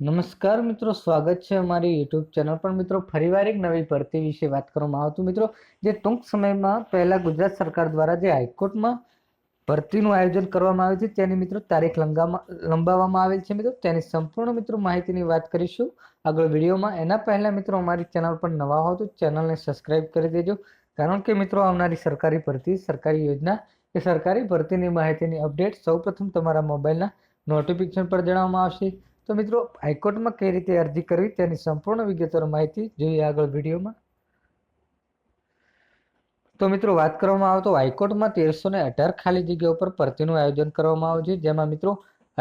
નમસ્કાર મિત્રો, સ્વાગત છે અમારી યુટ્યુબ ચેનલ પર. મિત્રો, ફરીવાર એક નવી ભરતી વિશે વાત કરવામાં આવતું. મિત્રો, જે ટૂંક સમયમાં પહેલાં ગુજરાત સરકાર દ્વારા જે હાઈકોર્ટમાં ભરતીનું આયોજન કરવામાં આવ્યું છે, તેની મિત્રો તારીખ લંગામાં, લંબાવવામાં આવેલ છે. મિત્રો, તેની સંપૂર્ણ મિત્રો માહિતીની વાત કરીશું આગળ વિડીયોમાં. એના પહેલાં મિત્રો, અમારી ચેનલ પર નવા હો તો ચેનલને સબસ્ક્રાઇબ કરી દેજો. કારણ કે મિત્રો, આવનારી સરકારી ભરતી, સરકારી યોજના કે સરકારી ભરતીની માહિતીની અપડેટ સૌપ્રથમ તમારા મોબાઈલના નોટિફિકેશન પર જણાવવામાં આવશે. તો મિત્રો, હાઈકોર્ટમાં કઈ રીતે અરજી કરવી તેની સંપૂર્ણ વિગતવાર માહિતી જોઈએ આગળ વિડીયોમાં. તો મિત્રો, વાત કરવામાં આવે તો હાઈકોર્ટમાં તેરસો ને અઢાર ખાલી જગ્યાઓ પર ભરતીનું આયોજન કરવામાં આવ્યું છે. જેમાં મિત્રો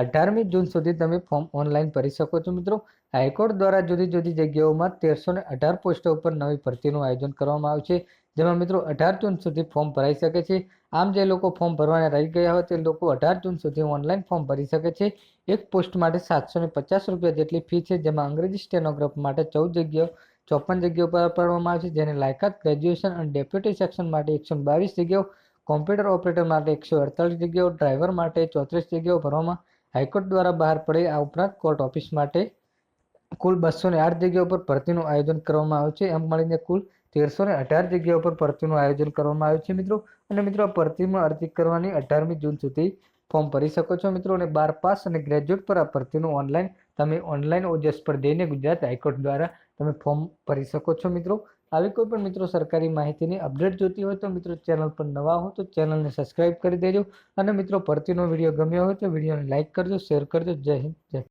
અઢારમી જૂન સુધી તમે ફોર્મ ઓનલાઈન ભરી શકો છો મિત્રો. હાઈકોર્ટ દ્વારા જુદી જુદી જગ્યાઓમાં તેરસો ને અઢાર પોસ્ટો ઉપર નવી ભરતીનું આયોજન કરવામાં આવ્યું છે. જેમાં મિત્રો અઢાર જૂન સુધી ફોર્મ ભરાઈ શકે છે. આમ જે લોકો ફોર્મ ભરવાના રહી ગયા હોય તે લોકો અઢાર જૂન સુધી ઓનલાઈન ફોર્મ ભરી શકે છે. એક પોસ્ટ માટે સાતસો પચાસ રૂપિયા જેટલી ફી છે, જેમાં અંગ્રેજી સ્ટેનોગ્રાફ માટે ચૌદ જગ્યાઓ, ચોપન જગ્યાઓ પર આપવામાં આવે છે, જેને લાયકાત ગ્રેજ્યુએશન અને ડેપ્યુટી સેક્શન માટે એકસો બાવીસ જગ્યાઓ, કોમ્પ્યુટર ઓપરેટર માટે એકસો અડતાલીસ જગ્યાઓ, ડ્રાઈવર માટે ચોત્રીસ જગ્યાઓ ભરવામાં હાઈકોર્ટ દ્વારા બહાર પડે આ ઉપરાંત કોર્ટ ઓફિસ માટે કુલ બસો ને આઠ જગ્યાઓ પર ભરતીનું આયોજન કરવામાં આવ્યું છે. એમ મળીને કુલ તેરસો ને અઢાર જગ્યાઓ પર ભરતીનું આયોજન કરવામાં આવ્યું છે મિત્રો. અને મિત્રો, આ ભરતીમાં અરજી કરવાની અઢારમી જૂન સુધી ફોર્મ ભરી શકો છો મિત્રો અને બાર પાસ અને ગ્રેજ્યુએટ પર આ ભરતીનું ઓનલાઈન તમે ઓનલાઈન ઓજસ પર જઈને ગુજરાત હાઈકોર્ટ દ્વારા તમે ફોર્મ ભરી શકો છો મિત્રો. આવી કોઈ પણ મિત્રો સરકારી માહિતીની અપડેટ જોતી હોય તો મિત્રો ચેનલ પર નવા હો તો ચેનલને સબસ્ક્રાઇબ કરી દેજો. અને મિત્રો ભરતીનો વીડિયો ગમ્યો હોય તો વિડીયોને લાઇક કરજો, શેર કરજો. જય હિન્દ, જય